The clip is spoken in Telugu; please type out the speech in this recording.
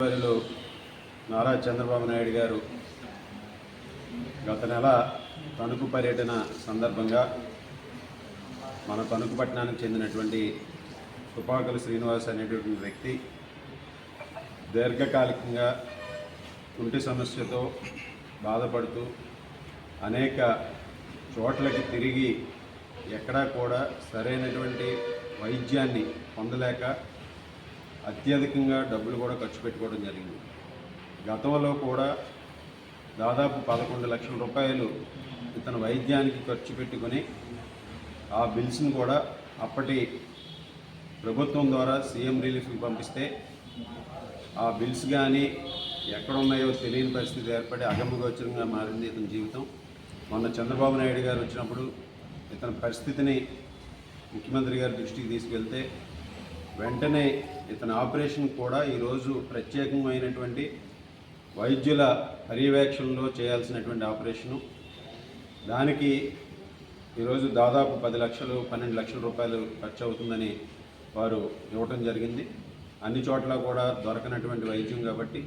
వారిలో నారా చంద్రబాబు నాయుడు గారు గత నెల తణుకు పర్యటన సందర్భంగా మన తణుకు పట్టణానికి చెందినటువంటి తుపాకుల శ్రీనివాస్ అనేటటువంటి వ్యక్తి దీర్ఘకాలికంగా కుంటి సమస్యతో బాధపడుతూ అనేక చోట్లకి తిరిగి ఎక్కడా కూడా సరైనటువంటి వైద్యాన్ని పొందలేక అత్యధికంగా డబ్బులు కూడా ఖర్చు పెట్టుకోవడం జరిగింది. గతంలో కూడా దాదాపు పదకొండు లక్షల రూపాయలు ఇతను వైద్యానికి ఖర్చు పెట్టుకొని ఆ బిల్స్ను కూడా అప్పటి ప్రభుత్వం ద్వారా సీఎం రిలీఫ్కి పంపిస్తే ఆ బిల్స్ కానీ ఎక్కడ ఉన్నాయో తెలియని పరిస్థితి ఏర్పడి అగమగోచరంగా మారింది ఇతని జీవితం. మొన్న చంద్రబాబు నాయుడు గారు వచ్చినప్పుడు ఇతని పరిస్థితిని ముఖ్యమంత్రి గారి దృష్టికి తీసుకెళ్తే వెంటనే ఇతని ఆపరేషన్ కూడా ఈరోజు ప్రత్యేకమైనటువంటి వైద్యుల పర్యవేక్షణలో చేయాల్సినటువంటి ఆపరేషను. దానికి ఈరోజు దాదాపు పది లక్షలు పన్నెండు లక్షల రూపాయలు ఖర్చు అవుతుందని వారు ఇవ్వటం జరిగింది. అన్ని చోట్ల కూడా దొరకనటువంటి వైద్యం కాబట్టి